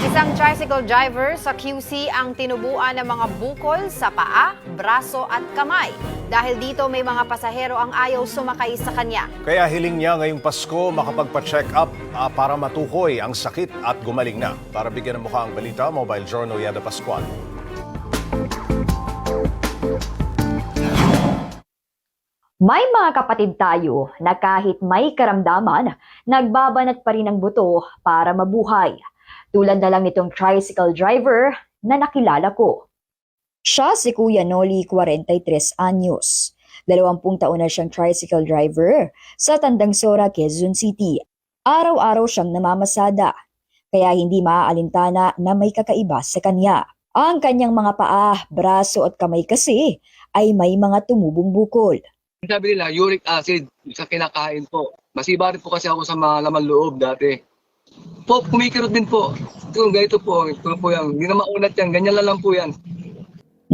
Isang tricycle driver sa QC ang tinubuan ng mga bukol sa paa, braso at kamay. Dahil dito may mga pasahero ang ayaw sumakay sa kanya. Kaya hiling niya ngayong Pasko makapagpa-check up ah, para matukoy ang sakit at gumaling na. Para bigyan ng mukha ang balita, Mobile Journal Yada Pascual. May mga kapatid tayo na kahit may karamdaman, nagbabanat pa rin ng buto para mabuhay. Tulad na lang nitong tricycle driver na nakilala ko. Siya si Kuya Noli, 43 anyos. Dalawampung taon na siyang tricycle driver sa Tandang Sora, Quezon City. Araw-araw siyang namamasada, kaya hindi maaalintana na may kakaiba sa kanya. Ang kanyang mga paa, braso at kamay kasi ay may mga tumubong bukol. Sabi nila, uric acid sa kinakain po. Masiba rin po kasi ako sa mga laman loob dati. Po, kumikirot din po. Ito, ganito po. Ito po yan. Hindi na maunat yan. Ganyan lang, lang po yan.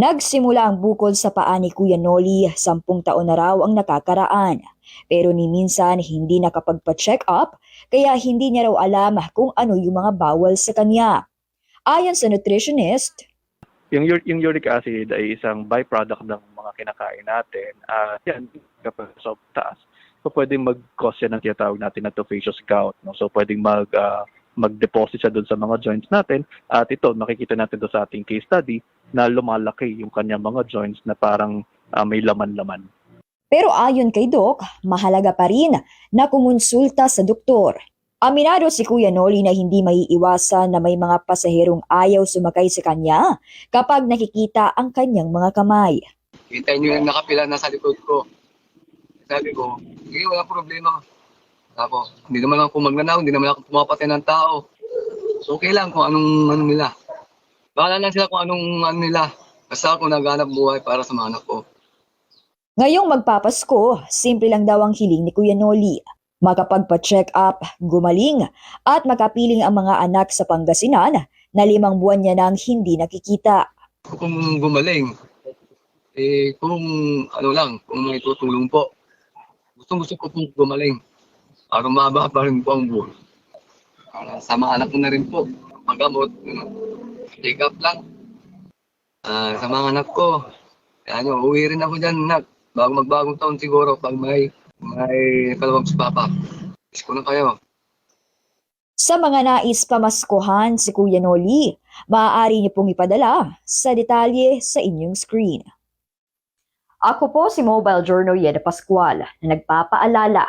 Nagsimula ang bukol sa paa ni Kuya Noli, sampung taon na raw ang nakakaraan. Pero ni minsan hindi nakapagpa-check up, kaya hindi niya raw alam kung ano yung mga bawal sa kanya. Ayon sa nutritionist, Yung, yung uric acid ay isang byproduct ng mga kinakain natin. At yan, kapag sa taas, so pwedeng mag-cause yan ng tinatawag natin na tophaceous gout. No? So pwedeng mag, ah, mag-deposit siya doon sa mga joints natin. At ito, makikita natin doon sa ating case study na lumalaki yung kanyang mga joints na parang ah, may laman-laman. pero ayon kay Doc, mahalaga pa rin na kumonsulta sa doktor. Aminado si Kuya Noli na hindi maiiwasan na may mga pasaherong ayaw sumakay sa kanya kapag nakikita ang kanyang mga kamay. Kita nyo yung nakapila na sa likod ko. Sabi ko, sige, wala problema. Tapos, hindi naman ako magnanaw, hindi naman ako pumapatay ng tao. So, okay lang kung anong ano nila. Bahala lang sila kung anong ano nila. Basta ako naghanap buhay para sa mga anak ko. Ngayong magpapasko, simple lang daw ang hiling ni Kuya Noli. Makapagpa-check up, gumaling, at makapiling ang mga anak sa Pangasinan na limang buwan niya nang hindi nakikita. Kung gumaling, eh, kung ano lang, kung may tutulong po. Gusto gusto ko pong gumaling. Para maba pa rin po ang buhay. Para sa mga anak ko na rin po. Magamot, ano, take up lang. Ah, sa mga anak ko, kaya nyo, uwi rin ako dyan, anak. Bago magbagong taon siguro, pag may, may kalawag sa papa. Miss ko na kayo. Sa mga nais pamaskuhan si Kuya Noli, maaari niyo pong ipadala sa detalye sa inyong screen. Ako po si Mobile Journal Yeda Pascual na nagpapaalala